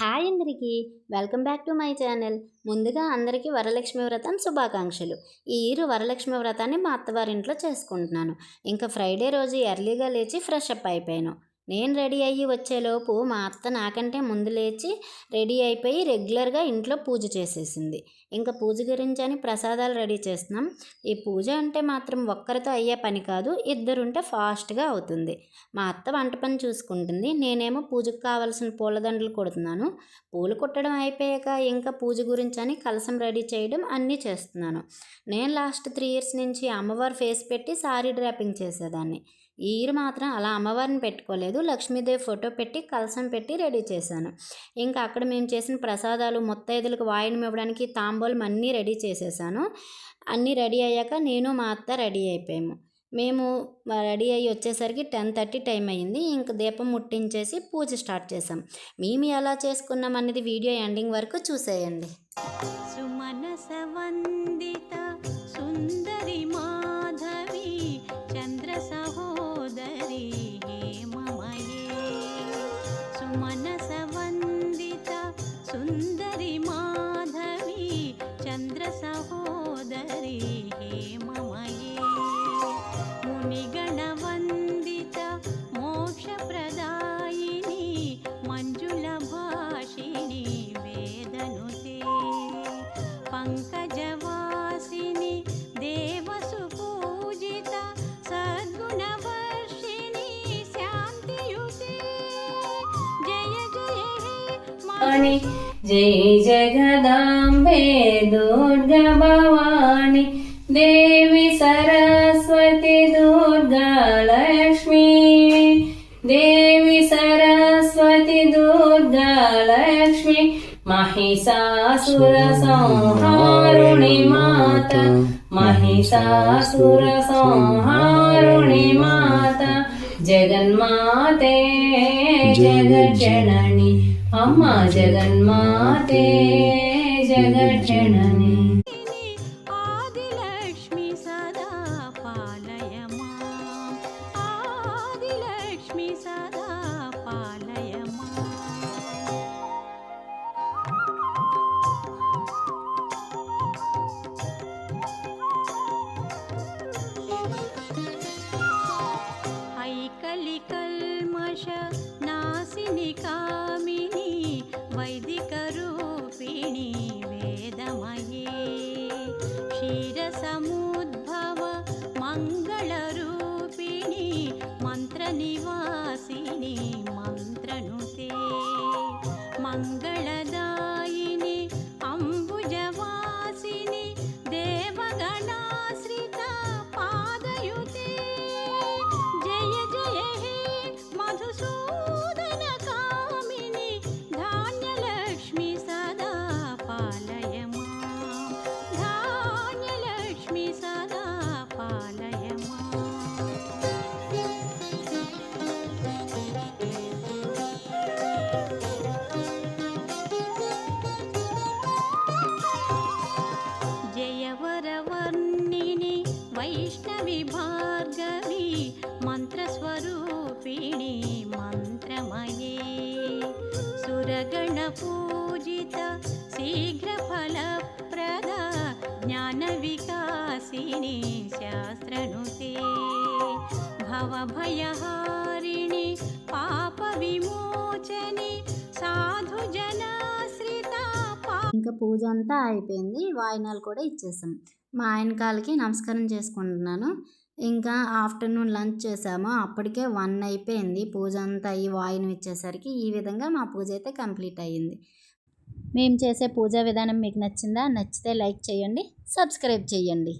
Hi అందరికీ. Welcome back to my channel. ముందుగా అందరికీ వరలక్ష్మి వ్రతం శుభాకాంక్షలు. ఈ వరలక్ష్మి వ్రతాన్ని మా అత్తవారింట్లో చేసుకుంటున్నాను. ఇంకా ఫ్రైడే రోజు ఎర్లీగా లేచి ఫ్రెష్ అప్ అయిపోయాను. నేను రెడీ అయ్యి వచ్చేలోపు మా అత్త నాకంటే ముందు లేచి రెడీ అయిపోయి రెగ్యులర్గా ఇంట్లో పూజ చేసేసింది. ఇంకా పూజ గురించి అని ప్రసాదాలు రెడీ చేస్తున్నాం. ఈ పూజ అంటే మాత్రం ఒక్కరితో అయ్యే పని కాదు ఇద్దరుంటే ఫాస్ట్గా అవుతుంది. మా అత్త వంట పని చూసుకుంటుంది. నేనేమో పూజకు కావాల్సిన పూలదండలు కొడుతున్నాను. పూలు కుట్టడం అయిపోయాక ఇంకా పూజ గురించి అని కలసం రెడీ చేయడం అన్నీ చేస్తున్నాను. నేను లాస్ట్ త్రీ ఇయర్స్ నుంచి అమ్మవారి ఫేస్ పెట్టి సారీ డ్రాపింగ్ చేసేదాన్ని. ఈరు మాత్రం అలా అమ్మవారిని పెట్టుకోలేదు. లక్ష్మీదేవి ఫోటో పెట్టి కలసం పెట్టి రెడీ చేశాను. ఇంకా అక్కడ మేము చేసిన ప్రసాదాలు ముత్తైదులకు వాయినం ఇవ్వడానికి తాంబూలం అన్నీ రెడీ చేసేసాను. అన్నీ రెడీ అయ్యాక నేను మా అత్త రెడీ అయిపోయాము. మేము రెడీ అయ్యి వచ్చేసరికి టెన్ థర్టీ టైం అయింది. ఇంక దీపం ముట్టించేసి పూజ స్టార్ట్ చేసాం మేము ఎలా చేసుకున్నాం అనేది వీడియో ఎండింగ్ వరకు చూసేయండి. సుమనస వందిత भाषिणि वेदनुते। नुसि पङ्कजवासिनि देवसुपूजिता सद्गुणवर्षिणि शान्तियुते। जय गुणमाणि जय जगदाम्बे दुर्गभवानि देवि सरस्वती दुर्गा लक्ष्मी। లక్ష్మి మహిషాసుర సంహారుణి మాత మహిషాసుర సంహారుణి మాత జగన్మాతే జగజ్జనని అమ్మ జగన్మాతే జగజ్జనని. कामिनी वैदिकरूपिणी वेदमयी। क्षीरसमुद्भव मङ्गलरूपिणी मन्त्रनिवासिनी मन्त्रनुते। मङ्गल మంత్రస్వరూపిణి మంత్రమయే. సురగణ పూజిత శీఘ్ర ఫలప్రద జ్ఞాన వికాసిని శాస్త్రనుతే. భవభయహారిణి పాప విమోచని సాధు జనాశ్రిత ఇంకా పూజ అంతా అయిపోయింది. వాయినాలు కూడా ఇచ్చేసాం. మా ఆయన కాళ్ళకి నమస్కారం చేసుకుంటున్నాను. ఇంకా ఆఫ్టర్నూన్ లంచ్ చేసాము అప్పటికే వన్ అయిపోయింది. పూజ అంతా అయ్యి వాయినం ఇచ్చేసరికి ఈ విధంగా మా పూజ అయితే కంప్లీట్ అయ్యింది. మేము చేసే పూజా విధానం మీకు నచ్చిందా? నచ్చితే లైక్ చేయండి. సబ్స్క్రైబ్ చేయండి.